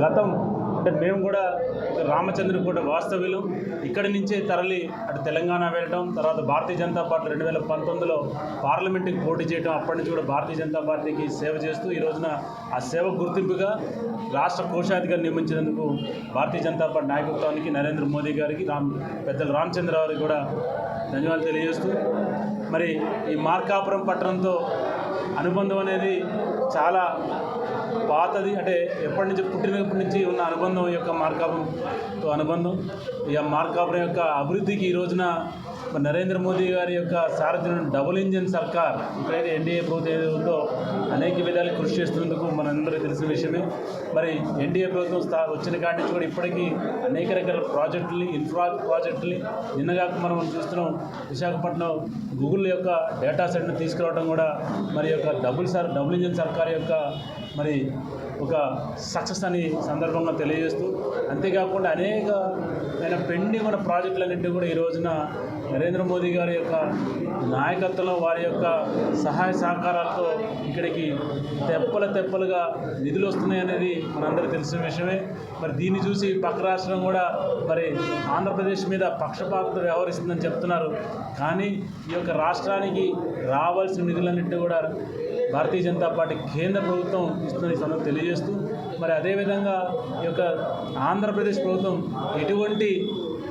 గతం అంటే మేము కూడా రామచంద్రపూట వాస్తవ్యులు. ఇక్కడి నుంచే తరలి అటు తెలంగాణ వెళ్ళడం తర్వాత భారతీయ జనతా పార్టీ రెండు వేల పంతొమ్మిదిలో పార్లమెంట్కి పోటీ చేయడం అప్పటి నుంచి కూడా భారతీయ జనతా పార్టీకి సేవ చేస్తూ ఈ రోజున ఆ సేవ గుర్తింపుగా రాష్ట్ర కోశాధికారి నియమించినందుకు భారతీయ జనతా పార్టీ నాయకత్వానికి నరేంద్ర మోదీ గారికి రామ్ పెద్దలు రామచంద్ర గారికి కూడా ధన్యవాదాలు తెలియజేస్తూ. మరి ఈ మార్కాపురం పట్టణంతో అనుబంధం అనేది చాలా పాతది. అంటే ఎప్పటి నుంచి పుట్టినప్పటి నుంచి ఉన్న అనుబంధం యొక్క మార్కాపురంతో అనుబంధం ఈ మార్కాపురం యొక్క అభివృద్ధికి ఈ రోజున నరేంద్ర మోదీ గారి యొక్క సారథ్యం డబుల్ ఇంజిన్ సర్కార్ ఇప్పుడైతే ఎన్డీఏ ప్రభుత్వం ఉందో అనేక విధాలు కృషి చేస్తున్నందుకు మనందరికీ తెలిసిన విషయమే. మరి ఎన్డీఏ ప్రభుత్వం స్థా వచ్చిన కాడి నుంచి కూడా ఇప్పటికీ అనేక రకాల ప్రాజెక్టులు ఇన్ఫ్రా ప్రాజెక్టులు నిన్నగాక మనం చూస్తున్నాం. విశాఖపట్నం గూగుల్ యొక్క డేటా సెట్ను తీసుకురావడం కూడా మరి యొక్క డబుల్ సార్ డబుల్ ఇంజిన్ సర్కార్ యొక్క మరి ఒక సక్సెస్ అని సందర్భంగా తెలియజేస్తూ అంతేకాకుండా అనేక ఆయన పెండింగ్ ఉన్న ప్రాజెక్టులన్నింటినీ కూడా ఈ రోజున నరేంద్ర మోదీ గారి యొక్క నాయకత్వంలో వారి యొక్క సహాయ సహకారాలతో ఇక్కడికి తెప్పల తెప్పలుగా నిధులు వస్తున్నాయి అనేది మనందరికీ తెలిసిన విషయమే. మరి దీన్ని చూసి పక్క రాష్ట్రం కూడా మరి ఆంధ్రప్రదేశ్ మీద పక్షపాత వ్యవహరిస్తుందని చెప్తున్నారు. కానీ ఈ యొక్క రాష్ట్రానికి రావాల్సిన నిధులన్నింటినీ కూడా భారతీయ జనతా పార్టీ కేంద్ర ప్రభుత్వం ఇస్తుందని తెలియజేస్తుంది తెలియజేస్తూ మరి అదేవిధంగా ఈ యొక్క ఆంధ్రప్రదేశ్ ప్రభుత్వం ఎటువంటి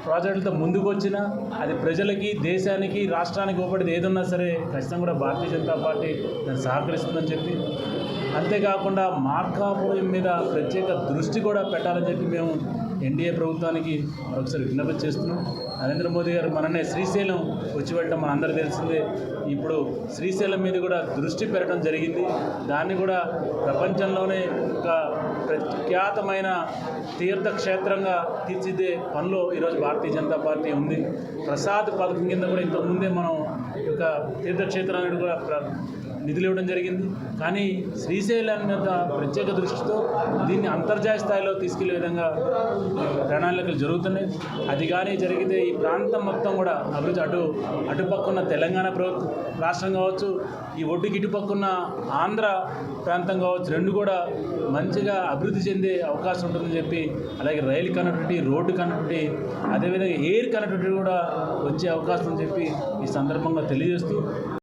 ప్రాజెక్టులతో ముందుకు వచ్చినా అది ప్రజలకి దేశానికి రాష్ట్రానికి ఉపడిది ఏదన్నా సరే ఖచ్చితంగా కూడా భారతీయ జనతా పార్టీ దాన్ని సహకరిస్తుందని చెప్పి అంతేకాకుండా మార్కాపురం మీద ప్రత్యేక దృష్టి కూడా పెట్టాలని చెప్పి మేము ఎన్డీఏ ప్రభుత్వానికి మరొకసారి విజ్ఞప్తి చేస్తున్నాం. నరేంద్ర మోదీ గారు మననే శ్రీశైలం వచ్చి వెళ్ళడం మన అందరూ తెలిసిందే. ఇప్పుడు శ్రీశైలం మీద కూడా దృష్టి పెట్టడం జరిగింది. దాన్ని కూడా ప్రపంచంలోనే ఒక ప్రఖ్యాతమైన తీర్థక్షేత్రంగా తీర్చిదే పనిలో ఈరోజు భారతీయ జనతా పార్టీ ఉంది. ప్రసాద్ పథకం కింద కూడా ఇంతకుముందే మనం ఒక యొక్క తీర్థక్షేత్రాన్ని కూడా ప్ర- నిధులు ఇవ్వడం జరిగింది. కానీ శ్రీశైలం మీద ప్రత్యేక దృష్టితో దీన్ని అంతర్జాతీయ స్థాయిలో తీసుకెళ్ళే విధంగా ప్రణాళికలు జరుగుతున్నాయి. అది కానీ జరిగితే ఈ ప్రాంతం మొత్తం కూడా అభివృద్ధి అటు అటుపక్కున్న తెలంగాణ ప్రభుత్వం రాష్ట్రం కావచ్చు ఈ ఒడ్డుకి ఇటుపక్కున్న ఆంధ్ర ప్రాంతం కావచ్చు రెండు కూడా మంచిగా అభివృద్ధి చెందే అవకాశం ఉంటుందని చెప్పి అలాగే రైలు కనెక్టివిటీ రోడ్డు కనెక్టివిటీ అదేవిధంగా ఎయిర్ కనెక్టివిటీ కూడా వచ్చే అవకాశం అని చెప్పి ఈ సందర్భంగా తెలియజేస్తూ